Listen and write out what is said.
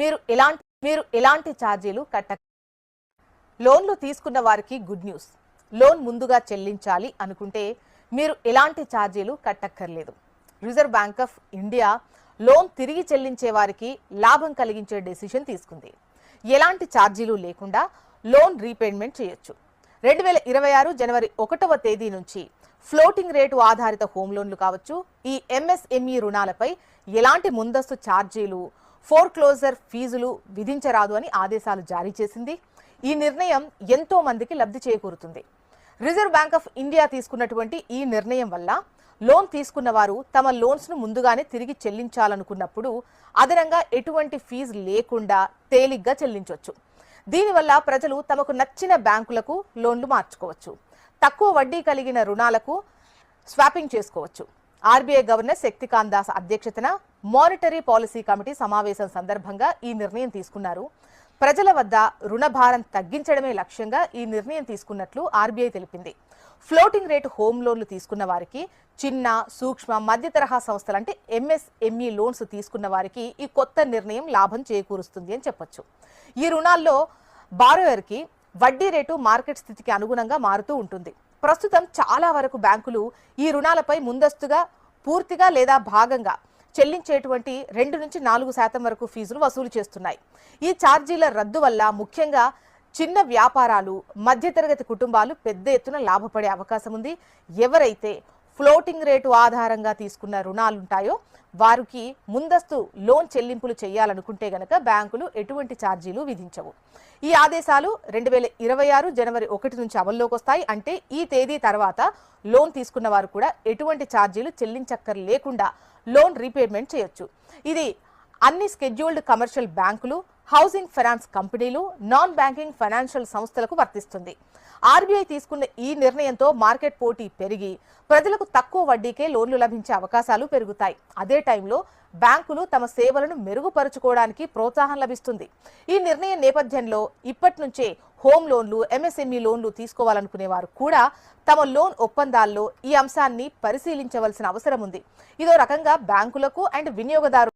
మీరు ఎలాంటి మీరు ఎలాంటి ఛార్జీలు కట్ట లోన్లు తీసుకున్న వారికి గుడ్ న్యూస్. లోన్ ముందుగా చెల్లించాలి అనుకుంటే మీరు ఎలాంటి ఛార్జీలు కట్టక్కర్లేదు. Reserve Bank of India loan తిరిగి చెల్లించే వారికి లాభం కలిగించే డెసిషన్ తీసుకుంది. ఎలాంటి ఛార్జీలు లేకుండా లోన్ రీపేమెంట్ చేయొచ్చు. రెండు వేల ఇరవై ఆరు జనవరి ఒకటవ తేదీ నుంచి ఫ్లోటింగ్ రేటు ఆధారిత హోమ్ లోన్లు కావచ్చు ఈ ఎంఎస్ఎంఈ రుణాలపై ఎలాంటి ముందస్తు ఛార్జీలు ఫోర్ క్లోజర్ ఫీజులు విధించరాదు అని ఆదేశాలు జారీ చేసింది. ఈ నిర్ణయం ఎంతో మందికి లబ్ధి చేకూరుతుంది. రిజర్వ్ బ్యాంక్ ఆఫ్ ఇండియా తీసుకున్నటువంటి ఈ నిర్ణయం వల్ల లోన్ తీసుకున్న వారు తమ లోన్స్ను ముందుగానే తిరిగి చెల్లించాలనుకున్నప్పుడు అదనంగా ఎటువంటి ఫీజు లేకుండా తేలిగ్గా చెల్లించవచ్చు దీనివల్ల ప్రజలు తమకు నచ్చిన బ్యాంకులకు లోన్లు మార్చుకోవచ్చు. తక్కువ వడ్డీ కలిగిన రుణాలకు స్వాపింగ్ చేసుకోవచ్చు. ఆర్బీఐ గవర్నర్ శక్తికాంత్ దాస్ అధ్యక్షతన మానిటరీ పాలసీ కమిటీ సమావేశం సందర్భంగా ఈ నిర్ణయం తీసుకున్నారు. ప్రజల వద్ద రుణ భారం తగ్గించడమే లక్ష్యంగా ఈ నిర్ణయం తీసుకున్నట్లు ఆర్బీఐ తెలిపింది. ఫ్లోటింగ్ రేట్ హోమ్ లోన్లు తీసుకున్న వారికి చిన్న సూక్ష్మ మధ్య తరహా సంస్థలు అంటే ఎంఎస్ఎంఈ లోన్స్ తీసుకున్న వారికి ఈ కొత్త నిర్ణయం లాభం చేకూరుస్తుంది అని చెప్పొచ్చు. ఈ రుణాల్లో బారోయర్కి వడ్డీ రేటు మార్కెట్ స్థితికి అనుగుణంగా మారుతూ ఉంటుంది. ప్రస్తుతం చాలా వరకు బ్యాంకులు ఈ రుణాలపై ముందస్తుగా పూర్తిగా లేదా భాగంగా చెల్లించేటువంటి రెండు నుంచి నాలుగు శాతం వరకు ఫీజులు వసూలు చేస్తున్నాయి. ఈ ఛార్జీల రద్దు వల్ల ముఖ్యంగా చిన్న వ్యాపారాలు మధ్యతరగతి కుటుంబాలు పెద్ద ఎత్తున లాభపడే అవకాశం ఉంది. ఎవరైతే ఫ్లోటింగ్ రేటు ఆధారంగా తీసుకున్న రుణాలుంటాయో వారికి ముందస్తు లోన్ చెల్లింపులు చేయాలనుకుంటే గనక బ్యాంకులు ఎటువంటి ఛార్జీలు విధించవు. ఈ ఆదేశాలు రెండు వేల ఇరవై ఆరు జనవరి ఒకటి నుంచి అమల్లోకి వస్తాయి. అంటే ఈ తేదీ తర్వాత లోన్ తీసుకున్న వారు కూడా ఎటువంటి ఛార్జీలు చెల్లించక్కర్ లేకుండా లోన్ రీపేమెంట్ చేయొచ్చు. ఇది అన్ని స్కెడ్యూల్డ్ కమర్షియల్ బ్యాంకులు హౌసింగ్ ఫైనాన్స్ కంపెనీలు నాన్ బ్యాంకింగ్ ఫైనాన్షియల్ సంస్థలకు వర్తిస్తుంది. ఆర్బీఐ తీసుకున్న ఈ నిర్ణయంతో మార్కెట్ పోటీ పెరిగి ప్రజలకు తక్కువ వడ్డీకే లోన్లు లభించే అవకాశాలు పెరుగుతాయి. అదే టైంలో బ్యాంకులు తమ సేవలను మెరుగుపరుచుకోవడానికి ప్రోత్సాహం లభిస్తుంది. ఈ నిర్ణయం నేపథ్యంలో ఇప్పటి నుంచే హోమ్ లోన్లు ఎంఎస్ఎంఈ లోన్లు తీసుకోవాలనుకునే వారు కూడా తమ లోన్ ఒప్పందాల్లో ఈ అంశాన్ని పరిశీలించవలసిన అవసరం ఉంది. ఇదో రకంగా బ్యాంకులకు అండ్ వినియోగదారు